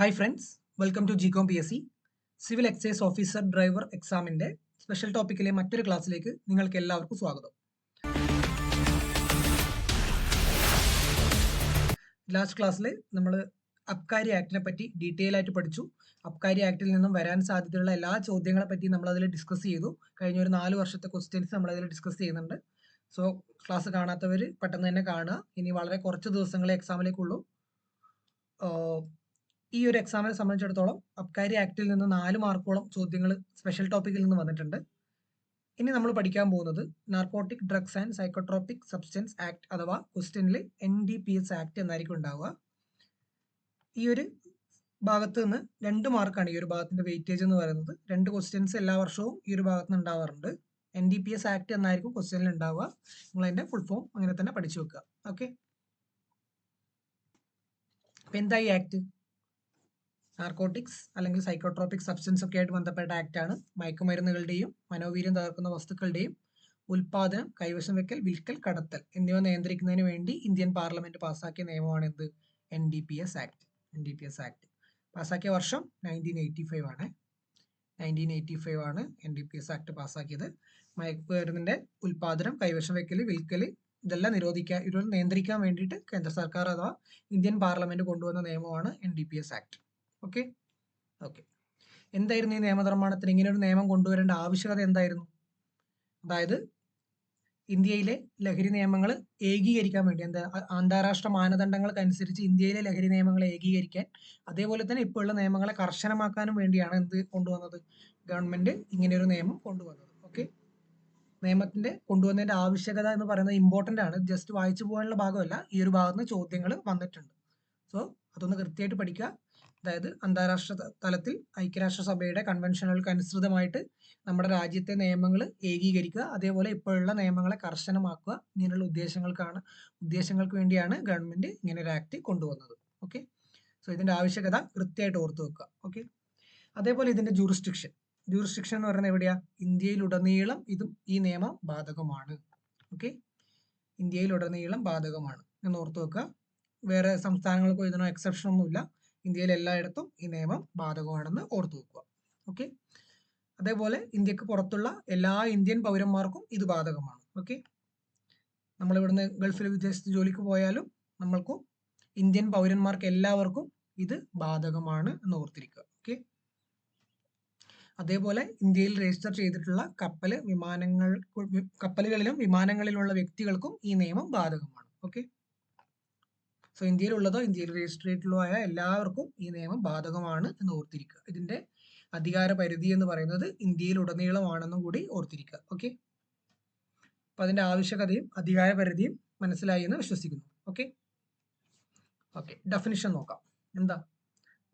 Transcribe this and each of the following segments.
Hi friends welcome to ജികോം P S C civil excise officer driver എക്സാമിന്റെ special ടോപ്പിക്കിലെ മറ്റൊരു ക്ലാസ്സിലേക്ക് നിങ്ങൾക്ക് എല്ലാവർക്കും സ്വാഗതം. ലാസ്റ്റ് ക്ലാസ്സിൽ നമ്മൾ അബ്കാരി ആക്ടിനെ പറ്റി ഡീറ്റെയിൽ ആയിട്ട് പഠിച്ചു. അബ്കാരി ആക്ടിൽ നിന്നും വരാൻ സാധ്യതയുള്ള എല്ലാ ചോദ്യങ്ങളെ പറ്റി നമ്മൾ അതിൽ ഡിസ്കസ് ചെയ്തു. കഴിഞ്ഞ ഒരു നാല് വർഷത്തെ ക്വസ്റ്റ്യൻസ് നമ്മൾ അതിൽ ഡിസ്കസ് ചെയ്യുന്നുണ്ട്. സോ ക്ലാസ് കാണാത്തവർ പെട്ടെന്ന് തന്നെ കാണുക. ഇനി വളരെ കുറച്ച് ദിവസങ്ങളെ എക്സാമിലേക്കുള്ളൂ ആഹ് ഈ ഒരു എക്സാമിനെ സംബന്ധിച്ചിടത്തോളം അബ്കാരി ആക്ടിൽ നിന്ന് നാല് മാർക്കോളം ചോദ്യങ്ങൾ സ്പെഷ്യൽ ടോപ്പിക്കിൽ നിന്ന് വന്നിട്ടുണ്ട്. ഇനി നമ്മൾ പഠിക്കാൻ പോകുന്നത് narcotic drugs and psychotropic substance act അഥവാ ക്വസ്റ്റ്യനിൽ N D P S act എന്നായിരിക്കും ഉണ്ടാവുക. ഈ ഒരു ഭാഗത്ത് നിന്ന് രണ്ട് മാർക്കാണ് ഈ ഒരു ഭാഗത്തിന്റെ വെയിറ്റേജ് എന്ന് പറയുന്നത്. രണ്ട് ക്വസ്റ്റ്യൻസ് എല്ലാ വർഷവും ഈ ഒരു ഭാഗത്ത് നിന്ന് ഉണ്ടാവാറുണ്ട്. N D P S act എന്നായിരിക്കും ക്വസ്റ്റ്യനിൽ ഉണ്ടാവുക. നിങ്ങൾ അതിന്റെ ഫുൾ ഫോം അങ്ങനെ തന്നെ പഠിച്ചു വെക്കുക. ഓക്കെ അപ്പൊ എന്താ ഈ ആക്ട് നാർക്കോട്ടിക്സ് അല്ലെങ്കിൽ സൈക്കോട്രോപിക് സബ്സ്റ്റൻസ് ഒക്കെ ആയിട്ട് ബന്ധപ്പെട്ട ആക്ടാണ് മയക്കുമരുന്നുകളുടെയും മനോവീര്യം തകർക്കുന്ന വസ്തുക്കളുടെയും ഉൽപാദനം കൈവശം വെക്കൽ വിൽക്കൽ കടത്തൽ എന്നിവ നിയന്ത്രിക്കുന്നതിന് വേണ്ടി ഇന്ത്യൻ പാർലമെന്റ് പാസാക്കിയ നിയമമാണ് എന്ത്? N D P S act N D P S act പാസാക്കിയ വർഷം നയന്റീൻ എയ്റ്റി ഫൈവ് ആണ്. നയന്റീൻ എയ്റ്റി ഫൈവ് ആണ് N D P S act പാസ്സാക്കിയത്. മയക്കുമരുന്നിന്റെ ഉൽപാദനം കൈവശം വെക്കൽ വിൽക്കൽ ഇതെല്ലാം നിരോധിക്കാൻ ഇതുപോലെ നിയന്ത്രിക്കാൻ വേണ്ടിയിട്ട് കേന്ദ്ര സർക്കാർ അഥവാ ഇന്ത്യൻ പാർലമെന്റ് കൊണ്ടുവന്ന നിയമമാണ് N D P S act okay okay എന്തായിരുന്നു ഈ നിയമനിർമ്മാണത്തിന് ഇങ്ങനെ ഒരു നിയമം കൊണ്ടുവരേണ്ട ആവശ്യകത എന്തായിരുന്നു? അതായത് ഇന്ത്യയിലെ ലഹരി നിയമങ്ങൾ ഏകീകരിക്കാൻ വേണ്ടി എന്താ അന്താരാഷ്ട്ര മാനദണ്ഡങ്ങൾക്കനുസരിച്ച് ഇന്ത്യയിലെ ലഹരി നിയമങ്ങളെ ഏകീകരിക്കാൻ അതേപോലെ തന്നെ ഇപ്പോഴുള്ള നിയമങ്ങളെ കർശനമാക്കാനും വേണ്ടിയാണ് എന്ത് കൊണ്ടുവന്നത്? ഗവൺമെന്റ് ഇങ്ങനെ ഒരു നിയമം കൊണ്ടുവന്നത്. ഓക്കെ നിയമത്തിന്റെ കൊണ്ടുവന്നതിന്റെ ആവശ്യകത എന്ന് പറയുന്നത് ഇമ്പോർട്ടന്റ് ആണ്. ജസ്റ്റ് വായിച്ചു പോകാനുള്ള ഭാഗമല്ല ഈ ഒരു ഭാഗത്ത് നിന്ന് ചോദ്യങ്ങൾ വന്നിട്ടുണ്ട്. സോ അതൊന്ന് കൃത്യമായിട്ട് പഠിക്കുക. അതായത് അന്താരാഷ്ട്ര തലത്തിൽ ഐക്യരാഷ്ട്രസഭയുടെ കൺവെൻഷനുകൾക്ക് അനുസൃതമായിട്ട് നമ്മുടെ രാജ്യത്തെ നിയമങ്ങൾ ഏകീകരിക്കുക അതേപോലെ ഇപ്പോഴുള്ള നിയമങ്ങളെ കർശനമാക്കുക ഇങ്ങനെയുള്ള ഉദ്ദേശങ്ങൾക്കാണ് ഉദ്ദേശങ്ങൾക്ക് വേണ്ടിയാണ് ഗവൺമെന്റ് ഇങ്ങനെ ഒരു ആക്ട് കൊണ്ടുവന്നത്. ഓക്കെ? സോ ഇതിന്റെ ആവശ്യകത കൃത്യമായിട്ട് ഓർത്തു വെക്കുക. ഓക്കെ? അതേപോലെ ഇതിന്റെ ജൂറിസ്ട്രിക്ഷൻ. ജൂറിസ്ട്രിക്ഷൻ എന്ന് പറയുന്നത് എവിടെയാ? ഇന്ത്യയിലുടനീളം ഇതും ഈ നിയമം ബാധകമാണ്. ഓക്കെ? ഇന്ത്യയിലുടനീളം ബാധകമാണ്. എന്ന് ഓർത്തു വെക്കുക. വേറെ സംസ്ഥാനങ്ങൾക്കോ ഇതിനോ എക്സെപ്ഷൻ ഒന്നുമില്ല. ഇന്ത്യയിൽ എല്ലായിടത്തും ഈ നിയമം ബാധകമാണെന്ന് ഓർത്തു വെക്കുക. ഓക്കെ അതേപോലെ ഇന്ത്യയ്ക്ക് പുറത്തുള്ള എല്ലാ ഇന്ത്യൻ പൗരന്മാർക്കും ഇത് ബാധകമാണ്. ഓക്കെ നമ്മൾ ഇവിടുന്ന് ഗൾഫിൽ വിദേശത്ത് ജോലിക്ക് പോയാലും നമ്മൾക്കും ഇന്ത്യൻ പൗരന്മാർക്ക് എല്ലാവർക്കും ഇത് ബാധകമാണ് എന്ന് ഓർത്തിരിക്കുക. ഓക്കെ അതേപോലെ ഇന്ത്യയിൽ രജിസ്റ്റർ ചെയ്തിട്ടുള്ള കപ്പൽ വിമാനങ്ങൾ കപ്പലുകളിലും വിമാനങ്ങളിലുള്ള വ്യക്തികൾക്കും ഈ നിയമം ബാധകമാണ്. ഓക്കെ സോ ഇന്ത്യയിലുള്ളതോ ഇന്ത്യയിൽ രജിസ്റ്റർ ചെയ്തിട്ടുള്ളതോ ആയ എല്ലാവർക്കും ഈ നിയമം ബാധകമാണ് എന്ന് ഓർത്തിരിക്കുക. ഇതിന്റെ അധികാര പരിധി എന്ന് പറയുന്നത് ഇന്ത്യയിൽ ഉടനീളമാണെന്നും കൂടി ഓർത്തിരിക്കുക. ഓക്കെ അപ്പൊ അതിന്റെ ആവശ്യകതയും അധികാര പരിധിയും മനസ്സിലായി എന്ന് വിശ്വസിക്കുന്നു. ഓക്കെ ഓക്കെ ഡെഫിനിഷൻ നോക്കാം. എന്താ?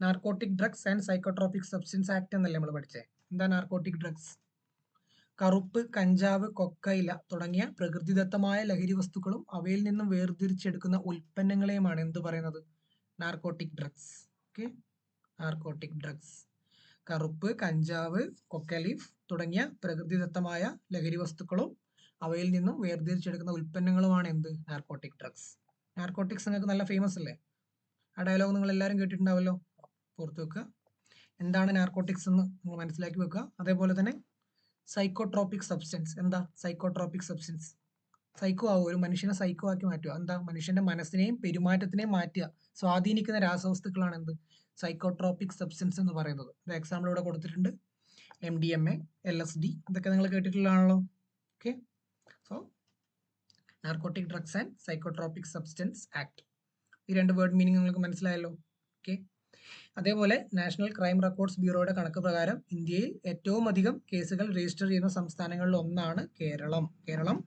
Narcotic drugs and psychotropic substance act എന്നല്ലേ നമ്മൾ പഠിച്ചേ? എന്താ നാർക്കോട്ടിക് ഡ്രഗ്സ് കറുപ്പ് കഞ്ചാവ് കൊക്കയില തുടങ്ങിയ പ്രകൃതിദത്തമായ ലഹരി വസ്തുക്കളും അവയിൽ നിന്നും വേർതിരിച്ചെടുക്കുന്ന ഉൽപ്പന്നങ്ങളെയുമാണ് എന്ത് പറയുന്നത് narcotic drugs okay narcotic drugs കറുപ്പ് കഞ്ചാവ് കൊക്കലീഫ് തുടങ്ങിയ പ്രകൃതിദത്തമായ ലഹരി വസ്തുക്കളും അവയിൽ നിന്നും വേർതിരിച്ചെടുക്കുന്ന ഉൽപ്പന്നങ്ങളുമാണ് എന്ത് നാർക്കോട്ടിക് ഡ്രഗ്സ് നാർക്കോട്ടിക്സ് നിങ്ങൾക്ക് നല്ല ഫേമസ് അല്ലേ ആ ഡയലോഗ് നിങ്ങൾ എല്ലാവരും കേട്ടിട്ടുണ്ടാവല്ലോ ഓർത്ത് വെക്കുക എന്താണ് നാർക്കോട്ടിക്സ് എന്ന് നിങ്ങൾ മനസ്സിലാക്കി വെക്കുക അതേപോലെ തന്നെ സൈക്കോട്രോപിക് സബ്സ്റ്റൻസ് എന്താ സൈക്കോട്രോപിക് സബ്സ്റ്റൻസ് സൈക്കോ ആവുക ഒരു മനുഷ്യനെ സൈക്കോ ആക്കി മാറ്റുക. എന്താ? മനുഷ്യന്റെ മനസ്സിനെയും പെരുമാറ്റത്തിനെയും മാറ്റുക. സ്വാധീനിക്കുന്ന രാസവസ്തുക്കളാണ് എന്ത് സൈക്കോട്രോപിക് സബ്സ്റ്റൻസ് എന്ന് പറയുന്നത്. എക്സാമ്പിൾ ഇവിടെ കൊടുത്തിട്ടുണ്ട്. M D M A L S D ഇതൊക്കെ നിങ്ങൾ കേട്ടിട്ടുള്ളതാണല്ലോ. Okay so narcotic drugs and psychotropic substance act ഈ രണ്ട് വേർഡ് മീനിങ് നിങ്ങൾക്ക് മനസ്സിലായല്ലോ. ഓക്കെ അതേപോലെ നാഷണൽ ക്രൈം റെക്കോർഡ്സ് ബ്യൂറോയുടെ കണക്ക് പ്രകാരം ഇന്ത്യയിൽ ഏറ്റവും അധികം കേസുകൾ രജിസ്റ്റർ ചെയ്യുന്ന സംസ്ഥാനങ്ങളിൽ ഒന്നാണ് കേരളം. കേരളം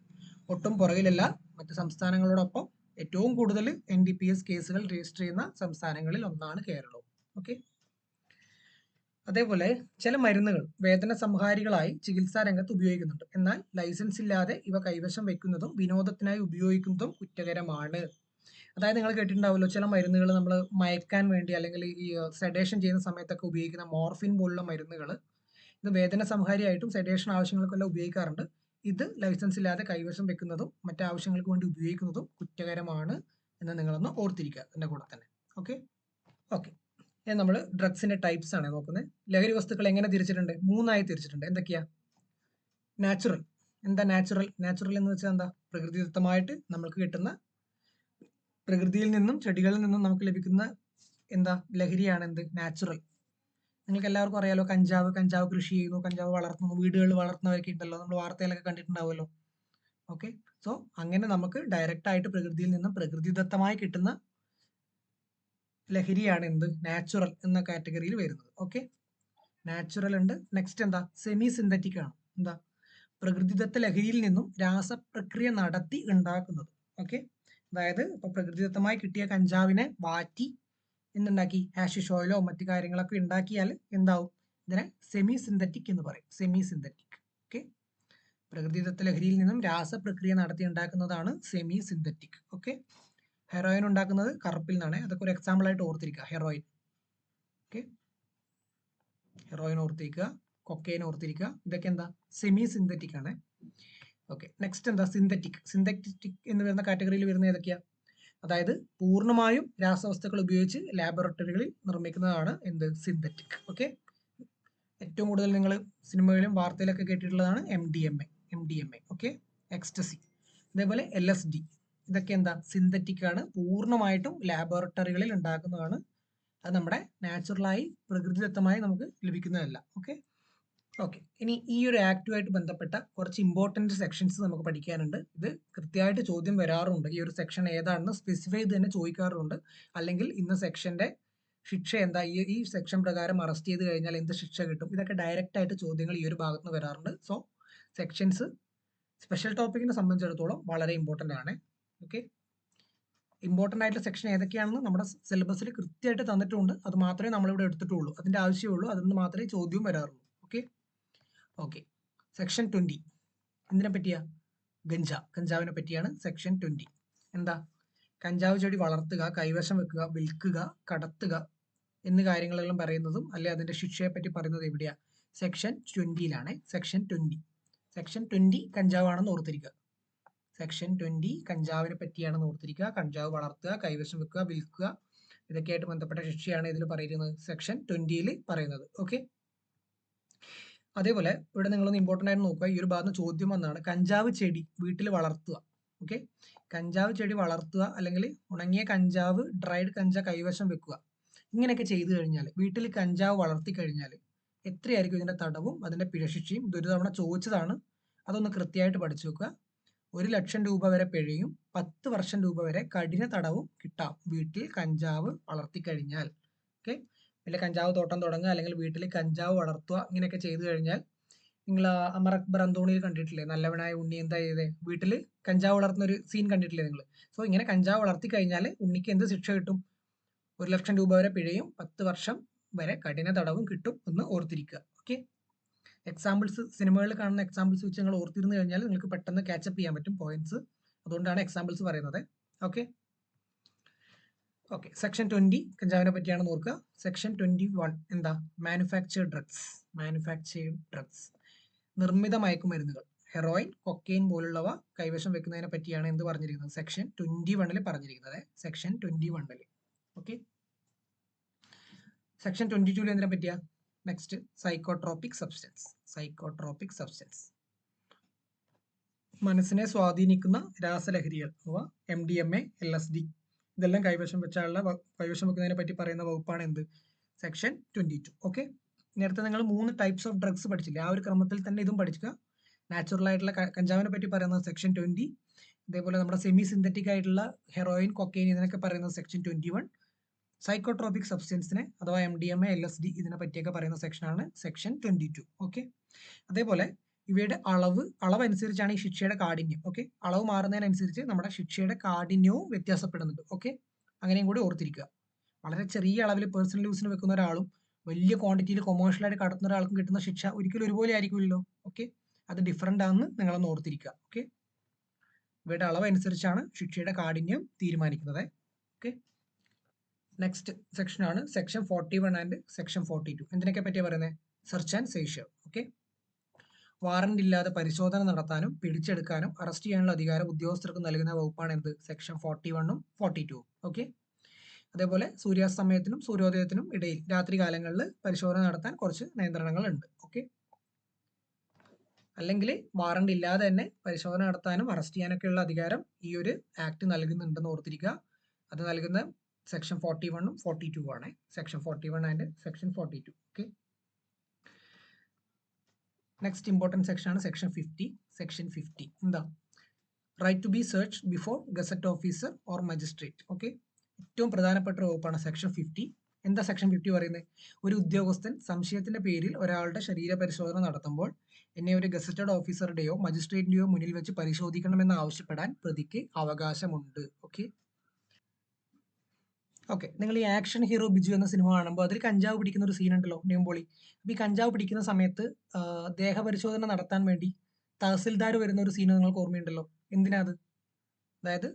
ഒട്ടും പുറകിലല്ല. മറ്റ് സംസ്ഥാനങ്ങളോടൊപ്പം ഏറ്റവും കൂടുതൽ എൻ ഡി പി എസ് കേസുകൾ രജിസ്റ്റർ ചെയ്യുന്ന സംസ്ഥാനങ്ങളിൽ ഒന്നാണ് കേരളം ഓക്കെ? അതേപോലെ ചില മരുന്നുകൾ വേദന സംഹാരികളായി ചികിത്സാ രംഗത്ത് ഉപയോഗിക്കുന്നുണ്ട്. എന്നാൽ ലൈസൻസ് ഇല്ലാതെ ഇവ കൈവശം വെക്കുന്നതും വിനോദത്തിനായി ഉപയോഗിക്കുന്നതും കുറ്റകരമാണ്. അതായത് നിങ്ങൾ കേട്ടിട്ടുണ്ടാവുമല്ലോ ചില മരുന്നുകൾ നമ്മൾ മയക്കാൻ വേണ്ടി അല്ലെങ്കിൽ ഈ സെഡേഷൻ ചെയ്യുന്ന സമയത്തൊക്കെ ഉപയോഗിക്കുന്ന മോർഫിൻ പോലുള്ള മരുന്നുകൾ ഇത് വേദന സംഹാരിയായിട്ടും സെഡേഷൻ ആവശ്യങ്ങൾക്കെല്ലാം ഉപയോഗിക്കാറുണ്ട്. ഇത് ലൈസൻസ് ഇല്ലാതെ കൈവശം വെക്കുന്നതും മറ്റാവശ്യങ്ങൾക്ക് വേണ്ടി ഉപയോഗിക്കുന്നതും കുറ്റകരമാണ് എന്ന് നിങ്ങളൊന്ന് ഓർത്തിരിക്കുക എന്റെ കൂടെ തന്നെ. ഓക്കെ ഓക്കെ നമ്മൾ ഡ്രഗ്സിന്റെ ടൈപ്സ് ആണ് നോക്കുന്നത്. ലഹരി വസ്തുക്കൾ എങ്ങനെ തിരിച്ചിട്ടുണ്ട്? മൂന്നായി തിരിച്ചിട്ടുണ്ട്. എന്തൊക്കെയാ? നാച്ചുറൽ എന്താ നാച്ചുറൽ നാച്ചുറൽ എന്ന് വെച്ചാൽ എന്താ? പ്രകൃതിദത്തമായിട്ട് നമുക്ക് കിട്ടുന്ന പ്രകൃതിയിൽ നിന്നും ചെടികളിൽ നിന്നും നമുക്ക് ലഭിക്കുന്ന എന്താ ലഹരിയാണ് എന്ത് നാച്ചുറൽ നിങ്ങൾക്ക് എല്ലാവർക്കും അറിയാലോ കഞ്ചാവ് കഞ്ചാവ് കൃഷി ചെയ്യുന്നു കഞ്ചാവ് വളർത്തുന്നു വീടുകളിൽ വളർത്തുന്നവരൊക്കെ ഉണ്ടല്ലോ നമ്മൾ വാർത്തയിലൊക്കെ കണ്ടിട്ടുണ്ടാവുമല്ലോ. ഓക്കെ സോ അങ്ങനെ നമുക്ക് ഡയറക്റ്റ് ആയിട്ട് പ്രകൃതിയിൽ നിന്നും പ്രകൃതിദത്തമായി കിട്ടുന്ന ലഹരിയാണ് എന്ത് നാച്ചുറൽ എന്ന കാറ്റഗറിയിൽ വരുന്നത്. ഓക്കെ നാച്ചുറൽ ഉണ്ട്. നെക്സ്റ്റ് എന്താ? സെമി സിന്തറ്റിക് ആണ്. എന്താ? പ്രകൃതിദത്ത ലഹരിയിൽ നിന്നും രാസപ്രക്രിയ നടത്തി ഉണ്ടാക്കുന്നത്. ഓക്കെ അതായത് ഇപ്പൊ പ്രകൃതിദത്തമായി കിട്ടിയ കഞ്ചാവിനെ വാറ്റി എന്തുണ്ടാക്കി ഹാഷിഷ് ഓയിലോ മറ്റു കാര്യങ്ങളൊക്കെ ഉണ്ടാക്കിയാൽ എന്താവും? ഇതിനെ സെമി സിന്തറ്റിക് എന്ന് പറയും. സെമി സിന്തറ്റിക് ഓക്കെ പ്രകൃതിദത്ത ലഹരിയിൽ നിന്നും രാസപ്രക്രിയ നടത്തി ഉണ്ടാക്കുന്നതാണ് സെമി സിന്തറ്റിക് ഓക്കെ ഹെറോയിൻ ഉണ്ടാക്കുന്നത് കറുപ്പിൽ നിന്നാണ്. അതൊക്കെ ഒരു എക്സാമ്പിൾ ആയിട്ട് ഓർത്തിരിക്കുക. ഹെറോയിൻ ഓക്കെ ഹെറോയിൻ ഓർത്തിരിക്കുക. കൊക്കൈൻ ഓർത്തിരിക്കുക. ഇതൊക്കെ എന്താ? സെമി സിന്തറ്റിക് ആണ്. ഓക്കെ നെക്സ്റ്റ് എന്താ? സിന്തറ്റിക് സിന്തറ്റിക് എന്ന് വരുന്ന കാറ്റഗറിയിൽ വരുന്ന ഏതൊക്കെയാ? അതായത് പൂർണമായും രാസവസ്തുക്കൾ ഉപയോഗിച്ച് ലാബോറട്ടറികളിൽ നിർമ്മിക്കുന്നതാണ് എന്ത്? സിന്തറ്റിക് ഓക്കെ ഏറ്റവും കൂടുതൽ നിങ്ങൾ സിനിമകളിലും വാർത്തയിലൊക്കെ കേട്ടിട്ടുള്ളതാണ് M D M A M D M A okay ecstasy അതേപോലെ എൽ എസ് ഡി ഇതൊക്കെ എന്താ? സിന്തറ്റിക് ആണ്. പൂർണമായിട്ടും ലാബോറട്ടറികളിൽ ഉണ്ടാക്കുന്നതാണ്. അത് നമ്മുടെ നാച്ചുറലായി പ്രകൃതിദത്തമായി നമുക്ക് ലഭിക്കുന്നതല്ല. ഓക്കെ ഓക്കെ ഇനി ഈ ഒരു ആക്റ്റുമായിട്ട് ബന്ധപ്പെട്ട കുറച്ച് ഇമ്പോർട്ടന്റ് സെക്ഷൻസ് നമുക്ക് പഠിക്കാനുണ്ട്. ഇത് കൃത്യമായിട്ട് ചോദ്യം വരാറുണ്ട്. ഈ ഒരു സെക്ഷൻ ഏതാണെന്ന് സ്പെസിഫൈ ചെയ്ത് തന്നെ ചോദിക്കാറുണ്ട്. അല്ലെങ്കിൽ ഇന്ന സെക്ഷന്റെ ശിക്ഷ എന്താ? ഈ ഈ സെക്ഷൻ പ്രകാരം അറസ്റ്റ് ചെയ്ത് കഴിഞ്ഞാൽ എന്ത് ശിക്ഷ കിട്ടും? ഇതൊക്കെ ഡയറക്റ്റ് ആയിട്ട് ചോദ്യങ്ങൾ ഈ ഒരു ഭാഗത്ത് നിന്ന് വരാറുണ്ട് സോ സെക്ഷൻസ് സ്പെഷ്യൽ ടോപ്പിക്കിനെ സംബന്ധിച്ചിടത്തോളം വളരെ ഇമ്പോർട്ടന്റ് ആണ്. ഓക്കെ ഇമ്പോർട്ടന്റ് ആയിട്ടുള്ള സെക്ഷൻ ഏതൊക്കെയാണെന്ന് നമ്മുടെ സിലബസിൽ കൃത്യമായിട്ട് തന്നിട്ടുണ്ട്. അത് മാത്രമേ നമ്മളിവിടെ എടുത്തിട്ടുള്ളൂ. അതിന്റെ ആവശ്യമുള്ളൂ. അതിൽ നിന്ന് മാത്രമേ ചോദ്യവും വരാറുള്ളൂ. ഓക്കെ സെക്ഷൻ ട്വന്റി എന്തിനെ പറ്റിയാ? ഗഞ്ച. കഞ്ചാവിനെ പറ്റിയാണ് സെക്ഷൻ ട്വന്റി എന്താ? കഞ്ചാവ് ചെടി വളർത്തുക കൈവശം വെക്കുക വിൽക്കുക കടത്തുക എന്നീ കാര്യങ്ങളെല്ലാം പറയുന്നതും അല്ലെ അതിന്റെ ശിക്ഷയെ പറ്റി പറയുന്നത് എവിടെയാ? സെക്ഷൻ ട്വന്റിയിലാണ് സെക്ഷൻ ട്വന്റി സെക്ഷൻ ട്വന്റി കഞ്ചാവാണെന്ന് ഓർത്തിരിക്കുക. സെക്ഷൻ ട്വന്റി കഞ്ചാവിനെ പറ്റിയാണെന്ന് ഓർത്തിരിക്കുക. കഞ്ചാവ് വളർത്തുക കൈവശം വെക്കുക വിൽക്കുക. ഇതൊക്കെയായിട്ട് ബന്ധപ്പെട്ട ശിക്ഷയാണ് ഇതിൽ പറയുന്നത്. സെക്ഷൻ ട്വന്റിയിൽ പറയുന്നത്. ഓക്കെ അതേപോലെ ഇവിടെ നിങ്ങളൊന്ന് ഇമ്പോർട്ടന്റ് ആയിട്ട് നോക്കുക. ഈ ഒരു ഭാഗത്ത് ചോദ്യം വന്നാണ് കഞ്ചാവ് ചെടി വീട്ടിൽ വളർത്തുക. ഓക്കെ കഞ്ചാവ് ചെടി വളർത്തുക അല്ലെങ്കിൽ ഉണങ്ങിയ കഞ്ചാവ് ഡ്രൈഡ് കഞ്ച കൈവശം വെക്കുക. ഇങ്ങനെയൊക്കെ ചെയ്തു കഴിഞ്ഞാൽ വീട്ടിൽ കഞ്ചാവ് വളർത്തി കഴിഞ്ഞാൽ എത്രയായിരിക്കും ഇതിന്റെ തടവും അതിന്റെ പിഴശിക്ഷയും? ഇതൊരു തവണ ചോദിച്ചതാണ്. അതൊന്ന് കൃത്യമായിട്ട് പഠിച്ചു വെക്കുക. ഒരു ലക്ഷം രൂപ വരെ പിഴയും പത്ത് വർഷം രൂപ വരെ കഠിന തടവും കിട്ടാം വീട്ടിൽ കഞ്ചാവ് വളർത്തി കഴിഞ്ഞാൽ. ഓക്കെ വല്ല കഞ്ചാവ് തോട്ടം തുടങ്ങുക അല്ലെങ്കിൽ വീട്ടിൽ കഞ്ചാവ് വളർത്തുക ഇങ്ങനെയൊക്കെ ചെയ്തു കഴിഞ്ഞാൽ നിങ്ങൾ അമർ അക്ബർ അന്തോണിയിൽ കണ്ടിട്ടില്ലേ? നല്ലവനായ ഉണ്ണി എന്താ ചെയ്തേ? വീട്ടിൽ കഞ്ചാവ് വളർത്തുന്ന ഒരു സീൻ കണ്ടിട്ടില്ലേ നിങ്ങൾ സോ ഇങ്ങനെ കഞ്ചാവ് വളർത്തി കഴിഞ്ഞാൽ ഉണ്ണിക്ക് എന്ത് ശിക്ഷ കിട്ടും? ഒരു ലക്ഷം രൂപ വരെ പിഴയും പത്ത് വർഷം വരെ കഠിന തടവും കിട്ടും എന്ന് ഓർത്തിരിക്കുക. ഓക്കെ എക്സാമ്പിൾസ് സിനിമകളിൽ കാണുന്ന എക്സാമ്പിൾസ് വെച്ച് നിങ്ങൾ ഓർത്തിരുന്നു കഴിഞ്ഞാൽ നിങ്ങൾക്ക് പെട്ടെന്ന് ക്യാച്ചപ്പ് ചെയ്യാൻ പറ്റും പോയിന്റ്സ് അതുകൊണ്ടാണ് എക്സാമ്പിൾസ് പറയുന്നത്. ഓക്കെ ഓക്കെ സെക്ഷൻ ട്വന്റി കഞ്ചാവിനെ പറ്റിയാണ് നോക്കുക സെക്ഷൻ ട്വന്റി വൺ എന്താ? മാനുഫാക്ചേർഡ് ഡ്രഗ്സ് മാനുഫാക്ചേർഡ് ഡ്രഗ്സ് നിർമ്മിത മയക്കുമരുന്നുകൾ. ഹെറോയിൻ കൊക്കെയിൻ പോലുള്ളവ കൈവശം വെക്കുന്നതിനെ പറ്റിയാണ് എന്ത് പറഞ്ഞിരിക്കുന്നത്? സെക്ഷൻ ട്വന്റി വണ്ണിൽ പറഞ്ഞിരിക്കുന്നത്. സെക്ഷൻ ട്വന്റി വണ്ണിൽ ഓക്കെ സെക്ഷൻ ട്വന്റി ടൂവിൽ എന്തിനെ പറ്റിയാ? Next psychotropic substance psychotropic substance മനസ്സിനെ സ്വാധീനിക്കുന്ന രാസലഹരികൾ അഥവാ M D M A L S D ഇതെല്ലാം കൈവശം വെച്ചാലുള്ള കൈവശം വെക്കുന്നതിനെ പറ്റി പറയുന്ന വകുപ്പാണ് എന്ത്? സെക്ഷൻ ട്വന്റി ടു ഓക്കെ നേരത്തെ നിങ്ങൾ മൂന്ന് ടൈപ്സ് ഓഫ് ഡ്രഗ്സ് പഠിച്ചില്ലേ? ആ ഒരു ക്രമത്തിൽ തന്നെ ഇതും പഠിക്കുക നാച്ചുറൽ ആയിട്ടുള്ള കഞ്ചാവിനെ പറ്റി പറയുന്ന സെക്ഷൻ ട്വന്റി അതേപോലെ നമ്മുടെ സെമി സിന്തറ്റിക് ആയിട്ടുള്ള ഹെറോയിൻ കൊക്കെയിൻ ഇതിനൊക്കെ പറയുന്ന സെക്ഷൻ ട്വന്റി വൺ സൈക്കോട്രോപിക് സബ്സ്റ്റൻസിനെ അഥവാ M D M A L S D ഇതിനെ പറ്റിയൊക്കെ പറയുന്ന സെക്ഷനാണ് സെക്ഷൻ ട്വന്റി ടു ഓക്കെ അതേപോലെ ഇവയുടെ അളവ് അളവ് അനുസരിച്ചാണ് ഈ ശിക്ഷയുടെ കാഠിന്യം. ഓക്കെ അളവ് മാറുന്നതിനനുസരിച്ച് നമ്മുടെ ശിക്ഷയുടെ കാഠിന്യവും വ്യത്യാസപ്പെടുന്നുണ്ട്. ഓക്കെ അങ്ങനെയും കൂടി ഓർത്തിരിക്കുക. വളരെ ചെറിയ അളവിൽ പേഴ്സണൽ യൂസിന് വെക്കുന്ന ഒരാളും വലിയ ക്വാണ്ടിറ്റിയിൽ കൊമേഴ്ഷ്യലായിട്ട് കടത്തുന്ന ഒരാൾക്കും കിട്ടുന്ന ശിക്ഷ ഒരിക്കലും ഒരുപോലെ ആയിരിക്കുമല്ലോ. ഓക്കെ അത് ഡിഫറെന്റ് ആണെന്ന് നിങ്ങളൊന്ന് ഓർത്തിരിക്കുക. ഓക്കെ ഇവയുടെ അളവ് അനുസരിച്ചാണ് ശിക്ഷയുടെ കാഠിന്യം തീരുമാനിക്കുന്നത്. ഓക്കെ നെക്സ്റ്റ് സെക്ഷനാണ് section forty one and section forty two എന്തിനൊക്കെ പറ്റിയാ പറയുന്നത് search and seizure okay warrant ഇല്ലാതെ പരിശോധന നടത്താനും പിടിച്ചെടുക്കാനും അറസ്റ്റ് ചെയ്യാനുള്ള അധികാരം ഉദ്യോഗസ്ഥർക്ക് നൽകുന്ന വകുപ്പാണ് എന്ത്? സെക്ഷൻ ഫോർട്ടി വണ്ണും ഫോർട്ടി ടു ഓക്കെ അതേപോലെ സൂര്യാസ്തമയത്തിനും സൂര്യോദയത്തിനും ഇടയിൽ രാത്രി കാലങ്ങളിൽ പരിശോധന നടത്താൻ കുറച്ച് നിയന്ത്രണങ്ങൾ ഉണ്ട് ഓക്കെ അല്ലെങ്കിൽ വാറണ്ട് ഇല്ലാതെ തന്നെ പരിശോധന നടത്താനും അറസ്റ്റ് ചെയ്യാനൊക്കെയുള്ള അധികാരം ഈ ഒരു ആക്ട് നൽകുന്നുണ്ടെന്ന് ഓർത്തിരിക്കുക. അത് നൽകുന്ന സെക്ഷൻ ഫോർട്ടി വണ്ണും ഫോർട്ടി ടു ആണ്. Section forty one and section forty two okay next important section ആണ് സെക്ഷൻ ഫിഫ്റ്റി സെക്ഷൻ ഫിഫ്റ്റി എന്താ? Right to be search before gazette officer or magistrate okay ഏറ്റവും പ്രധാനപ്പെട്ട ഒരു വകുപ്പാണ് സെക്ഷൻ ഫിഫ്റ്റി എന്താ section fifty പറയുന്നത് ഒരു ഉദ്യോഗസ്ഥൻ സംശയത്തിന്റെ പേരിൽ ഒരാളുടെ ശരീര പരിശോധന നടത്തുമ്പോൾ എന്നെ ഒരു ഗസറ്റഡ് ഓഫീസറുടെയോ മജിസ്ട്രേറ്റിന്റെയോ മുന്നിൽ വെച്ച് പരിശോധിക്കണമെന്ന് ആവശ്യപ്പെടാൻ പ്രതിക്ക് അവകാശമുണ്ട്. ഓക്കെ ഓക്കെ നിങ്ങൾ ഈ ആക്ഷൻ ഹീറോ ബിജു എന്ന സിനിമ കാണുമ്പോൾ അതിൽ കഞ്ചാവ് പിടിക്കുന്ന ഒരു സീൻ ഉണ്ടല്ലോ നിയമ്പോളി അപ്പോൾ ഈ കഞ്ചാവ് പിടിക്കുന്ന സമയത്ത് ദേഹപരിശോധന നടത്താൻ വേണ്ടി തഹസിൽദാർ വരുന്ന ഒരു സീൻ നിങ്ങൾക്ക് ഓർമ്മയുണ്ടല്ലോ. എന്തിനാ അത്? അതായത്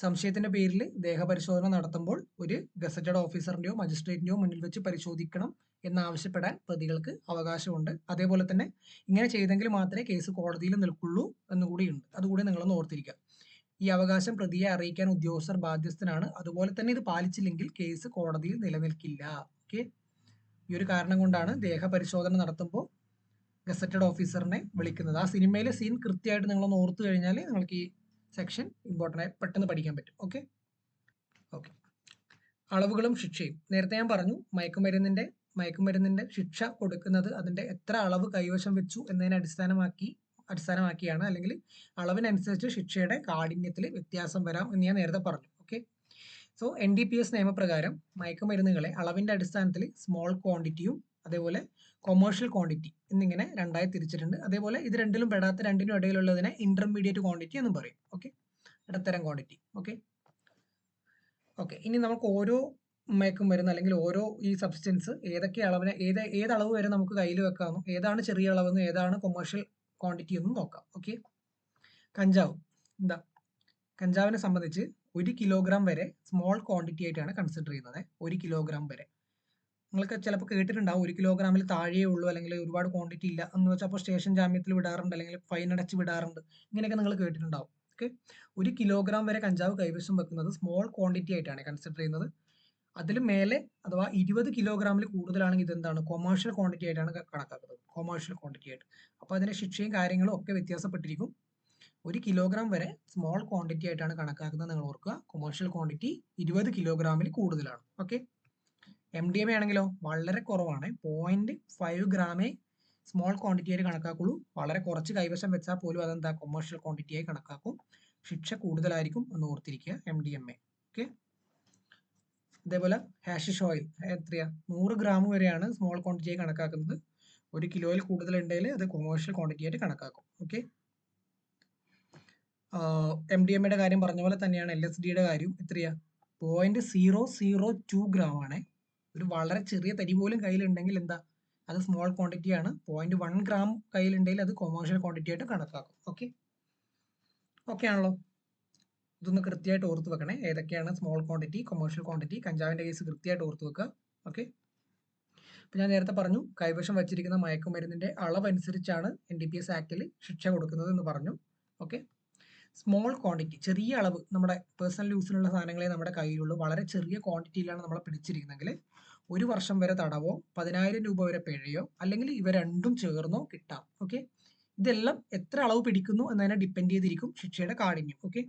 സംശയത്തിന്റെ പേരിൽ ദേഹപരിശോധന നടത്തുമ്പോൾ ഒരു ഗസറ്റഡ് ഓഫീസറിന്റെയോ മജിസ്ട്രേറ്റിന്റെയോ മുന്നിൽ വെച്ച് പരിശോധിക്കണം എന്നാവശ്യപ്പെടാൻ പ്രതികൾക്ക് അവകാശമുണ്ട്. അതേപോലെ തന്നെ ഇങ്ങനെ ചെയ്തെങ്കിൽ മാത്രമേ കേസ് കോടതിയിൽ നിൽക്കുള്ളൂ എന്നുകൂടിയുണ്ട് അതുകൂടി നിങ്ങളൊന്ന് ഓർത്തിരിക്കുക. ഈ അവകാശം പ്രതിയെ അറിയിക്കാൻ ഉദ്യോഗസ്ഥർ ബാധ്യസ്ഥനാണ്. അതുപോലെ തന്നെ ഇത് പാലിച്ചില്ലെങ്കിൽ കേസ് കോടതിയിൽ നിലനിൽക്കില്ല. ഓക്കെ? ഈ ഒരു കാരണം കൊണ്ടാണ് ദേഹപരിശോധന നടത്തുമ്പോൾ ഗസറ്റഡ് ഓഫീസറിനെ വിളിക്കുന്നത്. ആ സിനിമയിലെ സീൻ കൃത്യമായിട്ട് നിങ്ങളൊന്ന് ഓർത്തു കഴിഞ്ഞാൽ നിങ്ങൾക്ക് ഈ സെക്ഷൻ ഇമ്പോർട്ടന്റ് ആയി പെട്ടെന്ന് പഠിക്കാൻ പറ്റും. ഓക്കെ? ഓക്കെ. അളവുകളും ശിക്ഷയും. നേരത്തെ ഞാൻ പറഞ്ഞു മയക്കുമരുന്നിന്റെ മയക്കുമരുന്നിന്റെ ശിക്ഷ കൊടുക്കുന്നത് അതിന്റെ എത്ര അളവ് കൈവശം വെച്ചു എന്നതിനെ അടിസ്ഥാനമാക്കി അടിസ്ഥാനമാക്കിയാണ് അല്ലെങ്കിൽ അളവിനനുസരിച്ച് ശിക്ഷയുടെ കാഠിന്യത്തിൽ വ്യത്യാസം വരാം എന്ന് ഞാൻ നേരത്തെ പറഞ്ഞു. Okay so N D P S നിയമപ്രകാരം മയക്കുമരുന്നുകളെ അളവിന്റെ അടിസ്ഥാനത്തിൽ സ്മോൾ ക്വാണ്ടിറ്റിയും അതേപോലെ കൊമേഴ്ഷ്യൽ ക്വാണ്ടിറ്റി എന്നിങ്ങനെ രണ്ടായി തിരിച്ചിട്ടുണ്ട്. അതേപോലെ ഇത് രണ്ടിലും പെടാത്ത രണ്ടിനും ഇടയിലുള്ളതിനെ ഇന്റർമീഡിയറ്റ് ക്വാണ്ടിറ്റി എന്ന് പറയും. ഓക്കെ ഇടത്തരം ക്വാണ്ടിറ്റി ഓക്കെ ഓക്കെ ഇനി നമുക്ക് ഓരോ മയക്കുമരുന്ന് അല്ലെങ്കിൽ ഓരോ ഈ സബ്സ്റ്റൻസ് ഏതൊക്കെ അളവിന് ഏത് ഏത് അളവ് വരെ നമുക്ക് കയ്യിൽ വെക്കാമെന്നും ഏതാണ് ചെറിയ അളവെന്നും ഏതാണ് കൊമേഴ്ഷ്യൽ ക്വാണ്ടിറ്റി ഒന്ന് നോക്കാം ഓക്കെ കഞ്ചാവ് എന്താ? കഞ്ചാവിനെ സംബന്ധിച്ച് ഒരു കിലോഗ്രാം വരെ സ്മോൾ ക്വാണ്ടിറ്റി ആയിട്ടാണ് കൺസിഡർ ചെയ്യുന്നത് ഒരു കിലോഗ്രാം വരെ. നിങ്ങൾക്ക് ചിലപ്പോൾ കേട്ടിട്ടുണ്ടാവും ഒരു കിലോഗ്രാമിൽ താഴെയേ ഉള്ളൂ അല്ലെങ്കിൽ ഒരുപാട് ക്വാണ്ടിറ്റി ഇല്ല എന്ന് വെച്ചാൽ അപ്പോൾ സ്റ്റേഷൻ ജാമ്യത്തിൽ വിടാറുണ്ട് അല്ലെങ്കിൽ ഫൈൻ അടച്ച് വിടാറുണ്ട് ഇങ്ങനെയൊക്കെ നിങ്ങൾ കേട്ടിട്ടുണ്ടാവും ഓക്കെ ഒരു കിലോഗ്രാം വരെ കഞ്ചാവ് കൈവശം വെക്കുന്നത് സ്മോൾ ക്വാണ്ടിറ്റി ആയിട്ടാണ് കൺസിഡർ ചെയ്യുന്നത്. അതിൽ മേലെ അഥവാ ഇരുപത് കിലോഗ്രാമിൽ കൂടുതലാണെങ്കിൽ ഇതെന്താണ്? കൊമേഴ്ഷ്യൽ ക്വാണ്ടിറ്റി ആയിട്ടാണ് കണക്കാക്കുന്നത്. കൊമേഴ്ഷ്യൽ ക്വാണ്ടിറ്റി ആയിട്ട്. അപ്പോൾ അതിന്റെ ശിക്ഷയും കാര്യങ്ങളും ഒക്കെ വ്യത്യാസപ്പെട്ടിരിക്കും. ഒരു കിലോഗ്രാം വരെ സ്മോൾ ക്വാണ്ടിറ്റി ആയിട്ടാണ് കണക്കാക്കുന്നത് നിങ്ങൾ ഓർക്കുക. കൊമേഴ്ഷ്യൽ ക്വാണ്ടിറ്റി ഇരുപത് കിലോഗ്രാമിൽ കൂടുതലാണ്. ഓക്കെ എം ഡി എം ആണെങ്കിലോ? വളരെ കുറവാണ്. പോയിന്റ് ഫൈവ് ഗ്രാമേ സ്മോൾ ക്വാണ്ടിറ്റി ആയിട്ട് കണക്കാക്കുള്ളൂ. വളരെ കുറച്ച് കൈവശം വെച്ചാൽ പോലും അതെന്താ? കൊമേഴ്ഷ്യൽ ക്വാണ്ടിറ്റി ആയി കണക്കാക്കും. ശിക്ഷ കൂടുതലായിരിക്കും എന്ന് ഓർത്തിരിക്കുക M D M A okay അതേപോലെ ഹാഷിഷ് ഓയിൽ എത്രയാ? നൂറ് ഗ്രാം വരെയാണ് സ്മോൾ ക്വാണ്ടിറ്റി ആയി കണക്കാക്കുന്നത്. ഒരു കിലോയിൽ കൂടുതൽ ഉണ്ടെങ്കിൽ അത് കൊമേഴ്ഷ്യൽ ക്വാണ്ടിറ്റി ആയിട്ട് കണക്കാക്കും. ഓക്കെ എം ഡി എം കാര്യം പറഞ്ഞ പോലെ തന്നെയാണ് എൽ എസ് ഡിയുടെ കാര്യം. എത്രയാ? Point zero zero two gram ആണ്. ഒരു വളരെ ചെറിയ തരി പോലും കയ്യിലുണ്ടെങ്കിൽ എന്താ? അത് സ്മോൾ ക്വാണ്ടിറ്റി ആണ്. പോയിന്റ് വൺ ഗ്രാം കയ്യിലുണ്ടെങ്കിൽ അത് കൊമേഴ്ഷ്യൽ ക്വാണ്ടിറ്റി ആയിട്ട് കണക്കാക്കും. ഓക്കെ ഓക്കെ ആണല്ലോ? ഇതൊന്ന് കൃത്യമായിട്ട് ഓർത്ത് വെക്കണേ. ഏതൊക്കെയാണ് സ്മോൾ ക്വാണ്ടിറ്റി കൊമേഴ്ഷ്യൽ ക്വാണ്ടിറ്റി കഞ്ചാവിന്റെ കേസ് കൃത്യമായിട്ട് ഓർത്ത് വെക്കുക. ഓക്കെ ഇപ്പം ഞാൻ നേരത്തെ പറഞ്ഞു കൈവശം വച്ചിരിക്കുന്ന മയക്കുമരുന്നിന്റെ അളവനുസരിച്ചാണ് എൻ ഡി പി എസ് ആക്ടിൽ ശിക്ഷ കൊടുക്കുന്നത് എന്ന് പറഞ്ഞു. ഓക്കെ സ്മോൾ ക്വാണ്ടിറ്റി ചെറിയ അളവ് നമ്മുടെ പേഴ്സണൽ യൂസിനുള്ള സാധനങ്ങളെ നമ്മുടെ കയ്യിലുള്ളൂ. വളരെ ചെറിയ ക്വാണ്ടിറ്റിയിലാണ് നമ്മളെ പിടിച്ചിരിക്കുന്നതെങ്കിൽ ഒരു വർഷം വരെ തടവോ പതിനായിരം രൂപ വരെ പിഴയോ അല്ലെങ്കിൽ ഇവ രണ്ടും ചേർന്നോ കിട്ടാം. ഓക്കെ ഇതെല്ലാം എത്ര അളവ് പിടിക്കുന്നു എന്നതിനെ ഡിപ്പെൻഡ് ചെയ്തിരിക്കും ശിക്ഷയുടെ കാഠിന്യം. ഓക്കെ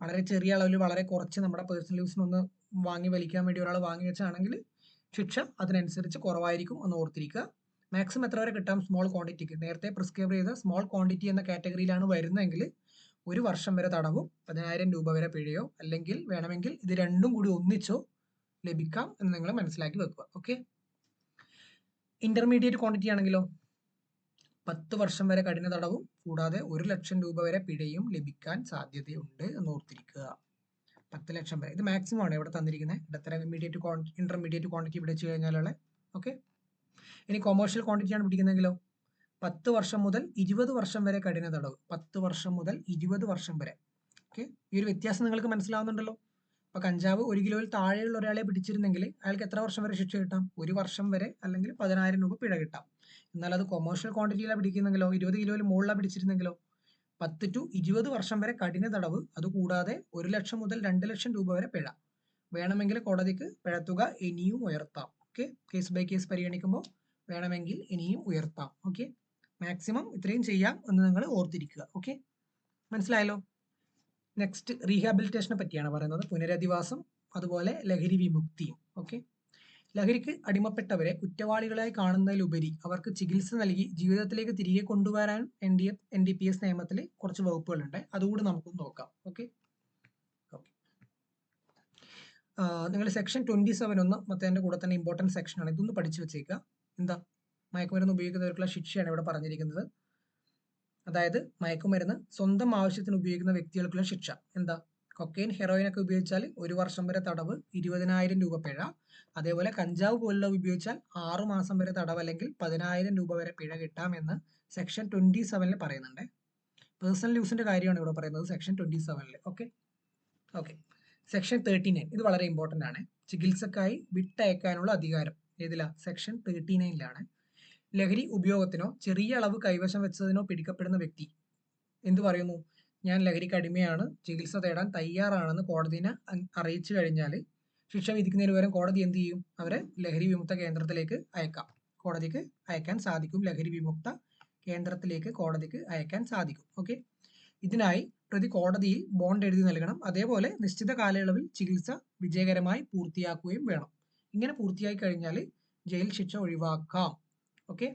വളരെ ചെറിയ അളവിൽ വളരെ കുറച്ച് നമ്മുടെ പേഴ്സണൽ യൂസിന് ഒന്ന് വാങ്ങി വലിക്കാൻ വേണ്ടി ഒരാൾ വാങ്ങി വെച്ചാണെങ്കിൽ ശിക്ഷ അതിനനുസരിച്ച് കുറവായിരിക്കും എന്ന് ഓർത്തിരിക്കുക. മാക്സിമം എത്ര വരെ കിട്ടാം? സ്മോൾ ക്വാണ്ടിറ്റിക്ക് നേരത്തെ പ്രിസ്ക്രൈബ് ചെയ്ത സ്മോൾ ക്വാണ്ടിറ്റി എന്ന കാറ്റഗറിയിലാണ് വരുന്നതെങ്കിൽ ഒരു വർഷം വരെ തടവും. പതിനായിരം രൂപ വരെ പിഴയോ അല്ലെങ്കിൽ വേണമെങ്കിൽ ഇത് രണ്ടും കൂടി ഒന്നിച്ചോ ലഭിക്കാം എന്ന് നിങ്ങൾ മനസ്സിലാക്കി വെക്കുക. ഓക്കെ ഇന്റർമീഡിയറ്റ് ക്വാണ്ടിറ്റി ആണെങ്കിലോ? പത്ത് വർഷം വരെ കഠിന തടവും കൂടാതെ ഒരു ലക്ഷം രൂപ വരെ പിഴയും ലഭിക്കാൻ സാധ്യതയുണ്ട് എന്ന് ഓർത്തിരിക്കുക. പത്ത് ലക്ഷം വരെ. ഇത് മാക്സിമം ആണ് ഇവിടെ തന്നിരിക്കുന്നത് ഇടത്തരം ഇമ്മീഡിയറ്റ് ഇന്റർമീഡിയറ്റ് ക്വാണ്ടിറ്റി പിടിച്ചു കഴിഞ്ഞാലുള്ള ഓക്കെ ഇനി കൊമേഴ്ഷ്യൽ ക്വാണ്ടിറ്റി ആണ് പിടിക്കുന്നതെങ്കിലോ? പത്ത് വർഷം മുതൽ ഇരുപത് വർഷം വരെ കഠിന തടവ്. പത്ത് വർഷം മുതൽ ഇരുപത് വർഷം വരെ. ഓക്കെ ഈ ഒരു വ്യത്യാസം നിങ്ങൾക്ക് മനസ്സിലാവുന്നുണ്ടല്ലോ? അപ്പൊ കഞ്ചാവ് ഒരു കിലോയിൽ താഴെയുള്ള ഒരാളെ പിടിച്ചിരുന്നെങ്കിൽ അയാൾക്ക് എത്ര വർഷം വരെ ശിക്ഷ കിട്ടാം? ഒരു വർഷം വരെ അല്ലെങ്കിൽ പതിനായിരം രൂപ പിഴ കിട്ടാം. എന്നാൽ അത് കൊമേഴ്ഷ്യൽ ക്വാണ്ടിറ്റിയിലാണ് പിടിക്കുന്നെങ്കിലോ ഇരുപത് കിലോയിൽ മുകളിലാണ് പിടിച്ചിരുന്നെങ്കിലോ പത്ത് ടു ഇരുപത് വർഷം വരെ കഠിന തടവ് അതുകൂടാതെ ഒരു ലക്ഷം മുതൽ രണ്ട് ലക്ഷം രൂപ വരെ പിഴ. വേണമെങ്കിൽ കോടതിക്ക് പിഴത്തുക ഇനിയും ഉയർത്താം. ഓക്കെ കേസ് ബൈ കേസ് പരിഗണിക്കുമ്പോൾ വേണമെങ്കിൽ ഇനിയും ഉയർത്താം. ഓക്കെ മാക്സിമം ഇത്രയും ചെയ്യാം എന്ന് നിങ്ങൾ ഓർത്തിരിക്കുക. ഓക്കെ മനസ്സിലായല്ലോ? നെക്സ്റ്റ് റീഹാബിലിറ്റേഷനെ പറ്റിയാണ് പറയുന്നത്. പുനരധിവാസം അതുപോലെ ലഹരി വിമുക്തിയും. ഓക്കെ ലഹരിക്ക് അടിമപ്പെട്ടവരെ കുറ്റവാളികളായി കാണുന്നതിലുപരി അവർക്ക് ചികിത്സ നൽകി ജീവിതത്തിലേക്ക് തിരികെ കൊണ്ടുവരാൻ N D F N D P S നിയമത്തിൽ കുറച്ച് വകുപ്പുകളുണ്ട്. അതുകൂടി നമുക്ക് നോക്കാം. ഓക്കെ നിങ്ങൾ സെക്ഷൻ ട്വന്റി സെവൻ ഒന്ന് മറ്റേ കൂടെ തന്നെ ഇമ്പോർട്ടന്റ് സെക്ഷനാണ് ഇതൊന്ന് പഠിച്ചു വെച്ചേക്കുക എന്താ? മയക്കുമരുന്ന് ഉപയോഗിക്കുന്നവർക്കുള്ള ശിക്ഷയാണ് ഇവിടെ പറഞ്ഞിരിക്കുന്നത്. അതായത് മയക്കുമരുന്ന് സ്വന്തം ആവശ്യത്തിന് ഉപയോഗിക്കുന്ന വ്യക്തികൾക്കുള്ള ശിക്ഷ. എന്താ? കൊക്കൈൻ ഹെറോയിൻ ഒക്കെ ഉപയോഗിച്ചാൽ ഒരു വർഷം വരെ തടവ് ഇരുപതിനായിരം രൂപ പിഴ. അതേപോലെ കഞ്ചാവ് പോലുള്ള ഉപയോഗിച്ചാൽ ആറു മാസം വരെ തടവ് അല്ലെങ്കിൽ പതിനായിരം രൂപ വരെ പിഴ കിട്ടാമെന്ന് സെക്ഷൻ ട്വന്റി സെവനിൽ പറയുന്നുണ്ട്. പേഴ്സണൽ യൂസിന്റെ കാര്യമാണ് ഇവിടെ പറയുന്നത് സെക്ഷൻ ട്വന്റി സെവനിൽ okay okay section thirty nine ഇത് വളരെ ഇമ്പോർട്ടന്റ് ആണ്. ചികിത്സക്കായി വിട്ടയക്കാനുള്ള അധികാരം. ഏതിലാ? സെക്ഷൻ തേർട്ടി നയനിലാണ് ലഹരി ഉപയോഗത്തിനോ ചെറിയ അളവ് കൈവശം വെച്ചതിനോ പിടിക്കപ്പെടുന്ന വ്യക്തി എന്തു പറയുന്നു? ഞാൻ ലഹരിക്ക് അടിമയാണ് ചികിത്സ തേടാൻ തയ്യാറാണെന്ന് കോടതിനെ അറിയിച്ചു കഴിഞ്ഞാൽ ശിക്ഷ വിധിക്കുന്നതിന് പകരം കോടതി എന്ത് ചെയ്യും? അവരെ ലഹരി വിമുക്ത കേന്ദ്രത്തിലേക്ക് അയക്കാം. കോടതിക്ക് അയക്കാൻ സാധിക്കും. ലഹരി വിമുക്ത കേന്ദ്രത്തിലേക്ക് കോടതിക്ക് അയക്കാൻ സാധിക്കും. ഓക്കെ? ഇതിനായി പ്രതി കോടതിയിൽ ബോണ്ട് എഴുതി നൽകണം. അതേപോലെ നിശ്ചിത കാലയളവിൽ ചികിത്സ വിജയകരമായി പൂർത്തിയാക്കുകയും വേണം. ഇങ്ങനെ പൂർത്തിയായി കഴിഞ്ഞാൽ ജയിൽ ശിക്ഷ ഒഴിവാക്കാം. ഓക്കെ?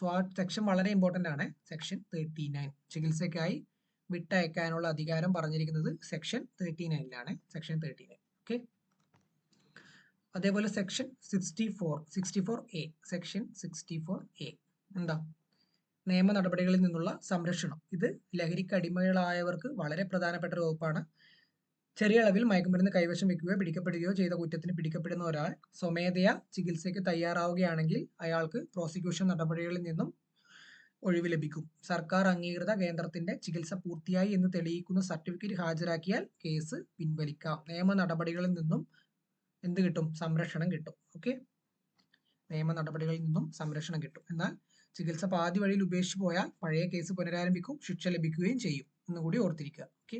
സോ ആ സെക്ഷൻ വളരെ ഇമ്പോർട്ടന്റ് ആണ്. സെക്ഷൻ തേർട്ടി നയൻ ചികിത്സയ്ക്കായി വിട്ടയക്കാനുള്ള അധികാരം പറഞ്ഞിരിക്കുന്നത് സെക്ഷൻ തേർട്ടി നയനിലാണ് സെക്ഷൻ തേർട്ടി നയൻ ഓക്കെ അതേപോലെ section sixty four sixty four A section sixty four A എന്താ? നിയമ നടപടികളിൽ നിന്നുള്ള സംരക്ഷണം. ഇത് ലഹരിക്ക് അടിമകളായവർക്ക് വളരെ പ്രധാനപ്പെട്ട ഒരു വകുപ്പാണ്. ചെറിയ അളവിൽ മയക്കുമരുന്ന് കൈവശം വെക്കുകയോ പിടിക്കപ്പെടുകയോ ചെയ്ത കുറ്റത്തിന് പിടിക്കപ്പെടുന്ന ഒരാൾ സ്വമേധയാ ചികിത്സയ്ക്ക് തയ്യാറാവുകയാണെങ്കിൽ അയാൾക്ക് പ്രോസിക്യൂഷൻ നടപടികളിൽ നിന്നും ഒഴിവ് ലഭിക്കും. സർക്കാർ അംഗീകൃത കേന്ദ്രത്തിന്റെ ചികിത്സ പൂർത്തിയായി എന്ന് തെളിയിക്കുന്ന സർട്ടിഫിക്കറ്റ് ഹാജരാക്കിയാൽ കേസ് പിൻവലിക്കാം. നിയമ നടപടികളിൽ നിന്നും എന്ത് കിട്ടും? സംരക്ഷണം കിട്ടും. ഓക്കെ? നിയമ നടപടികളിൽ നിന്നും സംരക്ഷണം കിട്ടും. എന്നാൽ ചികിത്സ പാതി വഴിയിൽ ഉപേക്ഷിച്ച് പോയാൽ പഴയ കേസ് പുനരാരംഭിക്കും ശിക്ഷ ലഭിക്കുകയും ചെയ്യും എന്നുകൂടി ഓർത്തിരിക്കുക ഓക്കെ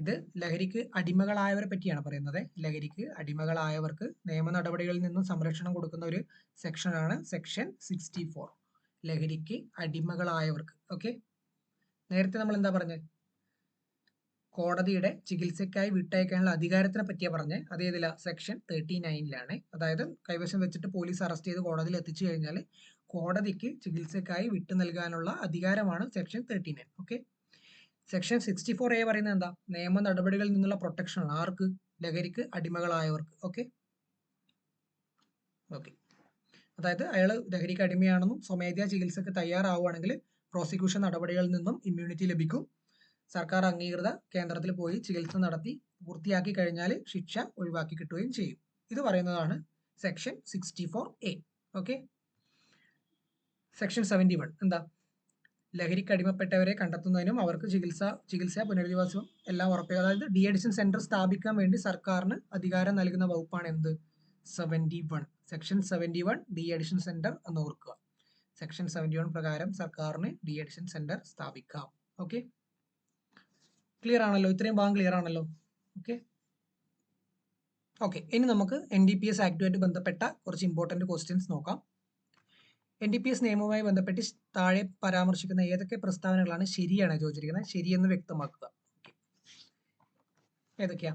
ഇത് ലഹരിക്ക് അടിമകളായവരെ പറ്റിയാണ് പറയുന്നത്. ലഹരിക്ക് അടിമകളായവർക്ക് നിയമ നടപടികളിൽ നിന്നും സംരക്ഷണം കൊടുക്കുന്ന ഒരു സെക്ഷനാണ് സെക്ഷൻ സിക്സ്റ്റി ഫോർ ലഹരിക്ക് അടിമകളായവർക്ക്. ഓക്കെ നേരത്തെ നമ്മൾ എന്താ പറഞ്ഞത് കോടതിയുടെ ചികിത്സയ്ക്കായി വിട്ടയക്കാനുള്ള അധികാരത്തിനെ പറ്റിയാ പറഞ്ഞത് അത് ഏതില? സെക്ഷൻ തേർട്ടി നയനിലാണ് അതായത് കൈവശം വെച്ചിട്ട് പോലീസ് അറസ്റ്റ് ചെയ്ത് കോടതിയിൽ എത്തിച്ചു കഴിഞ്ഞാൽ കോടതിക്ക് ചികിത്സയ്ക്കായി വിട്ടു നൽകാനുള്ള അധികാരമാണ് section thirty nine okay section sixty four A പറയുന്നത് എന്താ? നിയമ നടപടികളിൽ നിന്നുള്ള പ്രൊട്ടക്ഷൻ ആർക്ക്? ലഹരിക്ക് അടിമകളായവർക്ക്. ഓക്കെ ഓക്കെ അതായത് അയാൾ ലഹരിക്ക് അടിമയാണെന്നും സ്വമേധയാ ചികിത്സക്ക് തയ്യാറാവുകയാണെങ്കിൽ പ്രോസിക്യൂഷൻ നടപടികളിൽ നിന്നും ഇമ്മ്യൂണിറ്റി ലഭിക്കും. സർക്കാർ അംഗീകൃത കേന്ദ്രത്തിൽ പോയി ചികിത്സ നടത്തി പൂർത്തിയാക്കി കഴിഞ്ഞാൽ ശിക്ഷ ഒഴിവാക്കി കിട്ടുകയും ചെയ്യും. ഇത് പറയുന്നതാണ് section sixty four A okay section seventy one എന്താ? ലഹരിക്ക് അടിമപ്പെട്ടവരെ കണ്ടെത്തുന്നതിനും അവർക്ക് ചികിത്സ ചികിത്സ പുനരധിവാസവും എല്ലാം ഉറപ്പിക്കുക അതായത് ഡി അഡിഷൻ സെന്റർ സ്ഥാപിക്കാൻ വേണ്ടി സർക്കാരിന് അധികാരം നൽകുന്ന വകുപ്പാണ് എന്ത്? Seventy one section seventy one de addiction centre എന്ന് ഓർക്കുക. സെക്ഷൻ സെവന്റി വൺ പ്രകാരം സർക്കാരിന് ഡി അഡിഷൻ സെന്റർ സ്ഥാപിക്കാം. ഓക്കെ ക്ലിയർ ആണല്ലോ? ഇത്രയും ഭാഗം ക്ലിയർ ആണല്ലോ? ഓക്കെ ഓക്കെ ഇനി നമുക്ക് എൻ ഡി പി എസ് ആക്ടുമായിട്ട് ബന്ധപ്പെട്ട കുറച്ച് ഇമ്പോർട്ടന്റ് ക്വസ്റ്റ്യൻസ് നോക്കാം. എൻ ഡി പി എസ് നിയമവുമായി ബന്ധപ്പെട്ട് താഴെ പരാമർശിക്കുന്ന ഏതൊക്കെ പ്രസ്താവനകളാണ് ശരിയാണ് ചോദിച്ചിരിക്കുന്നത്? ശരിയെന്ന് വ്യക്തമാക്കുക. ഏതൊക്കെയാ?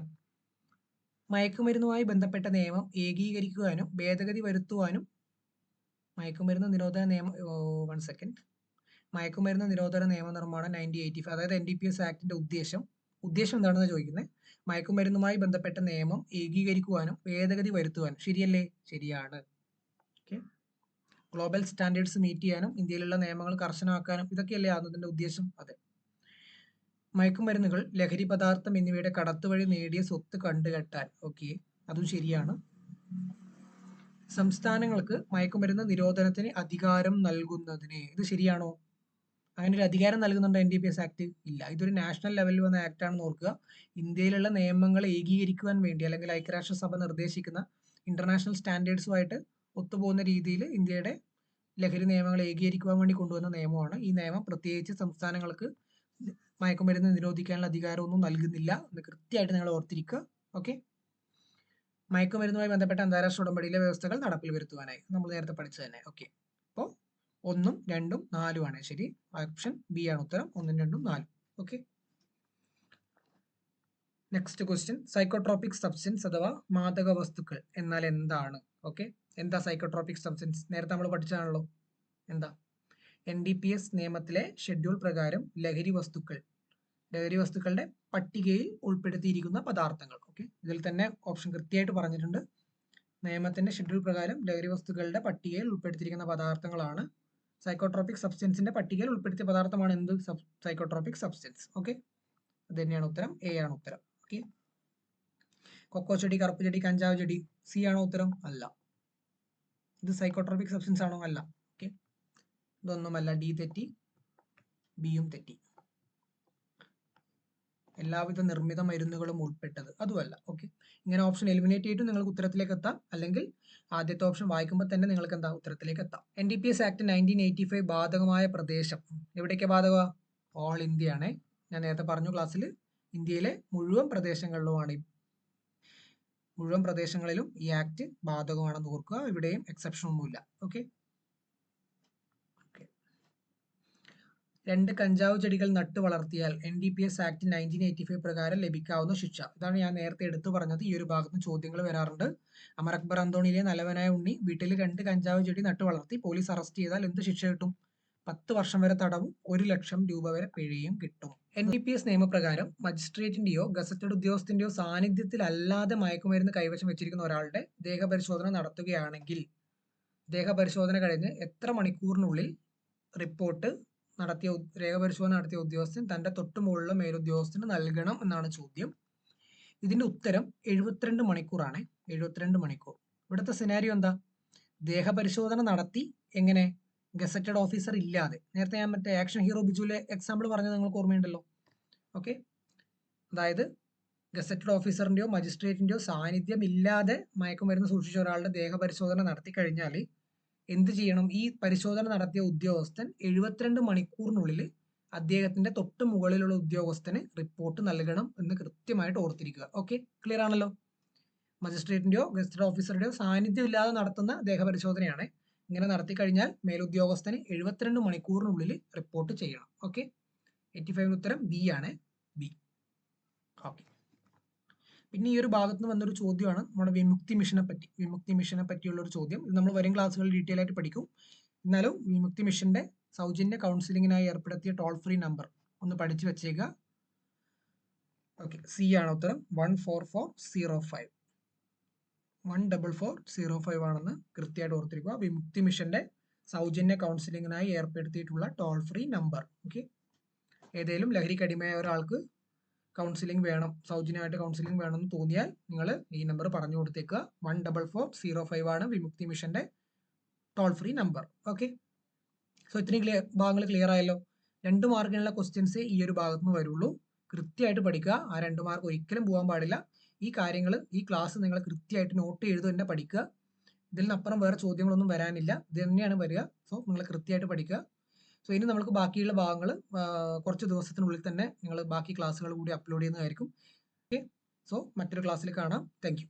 മയക്കുമരുന്നുമായി ബന്ധപ്പെട്ട നിയമം ഏകീകരിക്കുവാനും ഭേദഗതി വരുത്തുവാനും മയക്കുമരുന്ന് നിരോധന നിയമം വൺ സെക്കൻഡ് മയക്കുമരുന്ന് നിരോധന നിയമനിർമ്മാണം നയന്റീൻ എയ്റ്റി ഫൈവ് അതായത് എൻ ഡി പി എസ് ആക്ടിന്റെ ഉദ്ദേശം. ഉദ്ദേശം എന്താണെന്ന് ചോദിക്കുന്നത് മയക്കുമരുന്നുമായി ബന്ധപ്പെട്ട നിയമം ഏകീകരിക്കുവാനും ഭേദഗതി വരുത്തുവാനും. ശരിയല്ലേ? ശരിയാണ്. ഗ്ലോബൽ സ്റ്റാൻഡേർഡ്സ് മീറ്റ് ചെയ്യാനും ഇന്ത്യയിലുള്ള നിയമങ്ങൾ കർശനമാക്കാനും ഇതൊക്കെയല്ലേ ആകുന്നതിന്റെ ഉദ്ദേശം? അതെ. മയക്കുമരുന്നുകൾ ലഹരി പദാർത്ഥം എന്നിവയുടെ കടത്തുവഴി നേടിയ സ്വത്ത് കണ്ടുകെട്ടാൻ. ഓക്കെ അതും ശരിയാണ്. സംസ്ഥാനങ്ങൾക്ക് മയക്കുമരുന്ന് നിരോധനത്തിന് അധികാരം നൽകുന്നതിന്. ഇത് ശരിയാണോ? അങ്ങനെ ഒരു അധികാരം നൽകുന്നുണ്ടോ N D P S act ഇല്ല. ഇതൊരു നാഷണൽ ലെവലിൽ വന്ന ആക്ട് ആണെന്ന് ഓർക്കുക. ഇന്ത്യയിലുള്ള നിയമങ്ങൾ ഏകീകരിക്കുവാൻ വേണ്ടി അല്ലെങ്കിൽ ഐക്യരാഷ്ട്രസഭ നിർദ്ദേശിക്കുന്ന ഇന്റർനാഷണൽ സ്റ്റാൻഡേർഡ്സുമായിട്ട് ഒത്തുപോകുന്ന രീതിയിൽ ഇന്ത്യയുടെ ലഹരി നിയമങ്ങൾ ഏകീകരിക്കുവാൻ വേണ്ടി കൊണ്ടുവന്ന നിയമമാണ്. ഈ നിയമം പ്രത്യേകിച്ച് സംസ്ഥാനങ്ങൾക്ക് മയക്കുമരുന്ന് നിരോധിക്കാനുള്ള അധികാരമൊന്നും നൽകുന്നില്ല എന്ന് കൃത്യമായിട്ട് നിങ്ങൾ ഓർത്തിരിക്കുക. ഓക്കെ? മയക്കുമരുന്നുമായി ബന്ധപ്പെട്ട അന്താരാഷ്ട്ര ഉടമ്പടിയിലെ വ്യവസ്ഥകൾ നടപ്പിൽ വരുത്തുവാനായി. നമ്മൾ നേരത്തെ പഠിച്ചു തന്നെ. ഓക്കെ? അപ്പോൾ ഒന്നും രണ്ടും നാലുമാണ് ശരി? ഓപ്ഷൻ ബി ആണ് ഉത്തരം. ഒന്നും രണ്ടും നാലും. Okay? Next question. Psychotropic substance അഥവാ മാദക വസ്തുക്കൾ എന്നാൽ എന്താണ്? ഓക്കെ? എന്താ സൈക്കോട്രോപിക് സബ്സ്റ്റൻസ് നേരത്തെ നമ്മൾ പഠിച്ചതാണല്ലോ. എന്താ? എൻ ഡി പി എസ് നിയമത്തിലെ ഷെഡ്യൂൾ പ്രകാരം ലഹരി വസ്തുക്കൾ ലഹരി വസ്തുക്കളുടെ പട്ടികയിൽ ഉൾപ്പെടുത്തിയിരിക്കുന്ന പദാർത്ഥങ്ങൾ. ഓക്കെ ഇതിൽ തന്നെ ഓപ്ഷൻ കൃത്യമായിട്ട് പറഞ്ഞിട്ടുണ്ട്. നിയമത്തിന്റെ ഷെഡ്യൂൾ പ്രകാരം ലഹരി വസ്തുക്കളുടെ പട്ടികയിൽ ഉൾപ്പെടുത്തിയിരിക്കുന്ന പദാർത്ഥങ്ങളാണ്. സൈക്കോട്രോപിക് സബ്സ്റ്റൻസിന്റെ പട്ടികയിൽ ഉൾപ്പെടുത്തിയ പദാർത്ഥമാണ് എന്ത്? സൈക്കോട്രോപിക് സബ്സ്റ്റൻസ് ഓക്കെ അത് തന്നെയാണ് ഉത്തരം. എ ആണ് ഉത്തരം. ഓക്കെ കൊക്കോ ചെടി കറുപ്പ് ചെടി കഞ്ചാവ് ചെടി സി ആണോ ഉത്തരം? അല്ല. ഇത് സൈക്കോട്രോപിക് സബ്സ്റ്റൻസ് ആണോ അല്ല ഓക്കെ ഇതൊന്നുമല്ല. ഡി തെറ്റി ബിയും തെറ്റി. എല്ലാവിധ നിർമ്മിത മരുന്നുകളും ഉൾപ്പെട്ടത്. അതുമല്ല. ഓക്കെ ഇങ്ങനെ ഓപ്ഷൻ എലിമിനേറ്റ് ചെയ്തിട്ട് നിങ്ങൾക്ക് ഉത്തരത്തിലേക്ക് എത്താം. അല്ലെങ്കിൽ ആദ്യത്തെ ഓപ്ഷൻ വായിക്കുമ്പോൾ തന്നെ നിങ്ങൾക്ക് എന്താ? ഉത്തരത്തിലേക്ക് എത്താം. N D P S act nineteen eighty five ബാധകമായ പ്രദേശം. എവിടേക്ക് ബാധക ഓൾ ഇന്ത്യ ആണ് ഞാൻ നേരത്തെ പറഞ്ഞു ക്ലാസ്സിൽ ഇന്ത്യയിലെ മുഴുവൻ പ്രദേശങ്ങളിലുമാണ് മുഴുവൻ പ്രദേശങ്ങളിലും ഈ ആക്ട് ബാധകമാണെന്ന് ഓർക്കുക. ഇവിടെയും എക്സെപ്ഷൻ ഒന്നുമില്ല. ഓക്കെ രണ്ട് കഞ്ചാവ് ചെടികൾ നട്ടു വളർത്തിയാൽ N D P S act nineteen eighty five പ്രകാരം ലഭിക്കാവുന്ന ശിക്ഷ. ഇതാണ് ഞാൻ നേരത്തെ എടുത്തു പറഞ്ഞത്. ഈ ഒരു ഭാഗത്ത് ചോദ്യങ്ങൾ വരാറുണ്ട്. അമർ അക്ബർ അന്തോണിയിലെ നല്ലവനായ ഉണ്ണി വീട്ടിൽ രണ്ട് കഞ്ചാവ് ചെടി നട്ടു വളർത്തി പോലീസ് അറസ്റ്റ് ചെയ്താൽ എന്ത് ശിക്ഷ കിട്ടും? പത്ത് വർഷം വരെ തടവും ഒരു ലക്ഷം രൂപ വരെ പിഴയും കിട്ടും. എൻ ഡി പി എസ് നിയമപ്രകാരം മജിസ്ട്രേറ്റിന്റെയോ ഗസറ്റഡ് ഉദ്യോഗസ്ഥന്റെയോ സാന്നിധ്യത്തിലല്ലാതെ മയക്കുമരുന്ന് കൈവശം വെച്ചിരിക്കുന്ന ഒരാളുടെ ദേഹപരിശോധന നടത്തുകയാണെങ്കിൽ ദേഹപരിശോധന കഴിഞ്ഞ് എത്ര മണിക്കൂറിനുള്ളിൽ റിപ്പോർട്ട് നടത്തിയ രേഖപരിശോധന നടത്തിയ ഉദ്യോഗസ്ഥൻ തന്റെ തൊട്ടുമുകളിലുള്ള മേലുദ്യോഗസ്ഥന് നൽകണം എന്നാണ് ചോദ്യം. ഇതിന്റെ ഉത്തരം എഴുപത്തിരണ്ട് മണിക്കൂറാണ്. എഴുപത്തിരണ്ട് മണിക്കൂർ. ഇവിടുത്തെ സിനാരിയോ എന്താ? ദേഹപരിശോധന നടത്തി എങ്ങനെ? ഗസറ്റഡ് ഓഫീസർ ഇല്ലാതെ. നേരത്തെ ഞാൻ മറ്റേ ആക്ഷൻ ഹീറോ ബിജുവിലെ എക്സാമ്പിൾ പറഞ്ഞത് നിങ്ങൾക്ക് ഓർമ്മയുണ്ടല്ലോ. ഓക്കെ? അതായത് ഗസറ്റഡ് ഓഫീസറിന്റെയോ മജിസ്ട്രേറ്റിന്റെയോ സാന്നിധ്യം ഇല്ലാതെ മയക്കുമരുന്ന് സൂക്ഷിച്ച ഒരാളുടെ ദേഹപരിശോധന നടത്തി കഴിഞ്ഞാൽ എന്ത് ചെയ്യണം? ഈ പരിശോധന നടത്തിയ ഉദ്യോഗസ്ഥൻ എഴുപത്തിരണ്ട് മണിക്കൂറിനുള്ളിൽ അദ്ദേഹത്തിന്റെ തൊട്ട് മുകളിലുള്ള ഉദ്യോഗസ്ഥന് റിപ്പോർട്ട് നൽകണം എന്ന് കൃത്യമായിട്ട് ഓർത്തിരിക്കുക. ഓക്കെ? ക്ലിയർ ആണല്ലോ? മജിസ്ട്രേറ്റിന്റെയോ ഗസറ്റഡ് ഓഫീസറുടെയോ സാന്നിധ്യം ഇല്ലാതെ നടത്തുന്ന ദേഹപരിശോധനയാണ് ഇങ്ങനെ നടത്തി കഴിഞ്ഞാൽ മേലുദ്യോഗസ്ഥന് എഴുപത്തിരണ്ട് മണിക്കൂറിനുള്ളിൽ റിപ്പോർട്ട് ചെയ്യണം. ഓക്കെ എയ്റ്റി ഫൈവിന് ഉത്തരം ബി ആണ് ബി ഓക്കെ പിന്നെ ഈ ഒരു ഭാഗത്ത് നിന്ന് വന്നൊരു ചോദ്യമാണ് നമ്മുടെ വിമുക്തി മിഷനെ പറ്റി. വിമുക്തി മിഷനെ പറ്റിയുള്ള ഒരു ചോദ്യം. ഇത് നമ്മൾ വരും ക്ലാസ്സുകളിൽ ഡീറ്റെയിൽ ആയിട്ട് പഠിക്കും. എന്നാലും വിമുക്തി മിഷന്റെ സൗജന്യ കൗൺസിലിങ്ങിനായി ഏർപ്പെടുത്തിയ ടോൾ ഫ്രീ നമ്പർ ഒന്ന് പഠിച്ചു വെച്ചേക്കുക ഓക്കെ സി ആണ് ഉത്തരം. One four four zero five one double four zero five ആണെന്ന് കൃത്യമായിട്ട് ഓർത്തിരിക്കുക. വിമുക്തി മിഷന്റെ സൗജന്യ കൗൺസിലിങ്ങിനായി ഏർപ്പെടുത്തിയിട്ടുള്ള ടോൾ ഫ്രീ നമ്പർ ഓക്കെ ഏതെങ്കിലും ലഹരിക്ക് ഒരാൾക്ക് കൗൺസിലിംഗ് വേണം സൗജന്യമായിട്ട് കൗൺസിലിംഗ് വേണമെന്ന് തോന്നിയാൽ നിങ്ങൾ ഈ നമ്പർ പറഞ്ഞു കൊടുത്തേക്കുക. One double four zero five ആണ് വിമുക്തി മിഷന്റെ toll free number okay so ഇത്രയും ക്ലിയർ ഭാഗങ്ങൾ ക്ലിയർ ആയല്ലോ? രണ്ട് മാർക്കിനുള്ള ക്വസ്റ്റ്യൻസ് ഈ ഒരു ഭാഗത്ത് നിന്ന് വരുള്ളൂ. കൃത്യമായിട്ട് പഠിക്കുക. ആ രണ്ട് മാർക്ക് ഒരിക്കലും പോകാൻ പാടില്ല. ഈ കാര്യങ്ങൾ ഈ ക്ലാസ് നിങ്ങൾ കൃത്യമായിട്ട് നോട്ട് ചെയ്ത് തന്നെ പഠിക്കുക. ഇതിൽ നിന്നപ്പുറം വേറെ ചോദ്യങ്ങളൊന്നും വരാനില്ല. ഇത് തന്നെയാണ് വരിക. സോ നിങ്ങൾ കൃത്യമായിട്ട് പഠിക്കുക. സോ ഇനി നമുക്ക് ബാക്കിയുള്ള ഭാഗങ്ങൾ കുറച്ച് ദിവസത്തിനുള്ളിൽ തന്നെ നിങ്ങൾ ബാക്കി ക്ലാസ്സുകൾ കൂടി അപ്ലോഡ് ചെയ്യുന്നതായിരിക്കും. ഓക്കെ സോ മറ്റൊരു ക്ലാസ്സിൽ കാണാം. താങ്ക്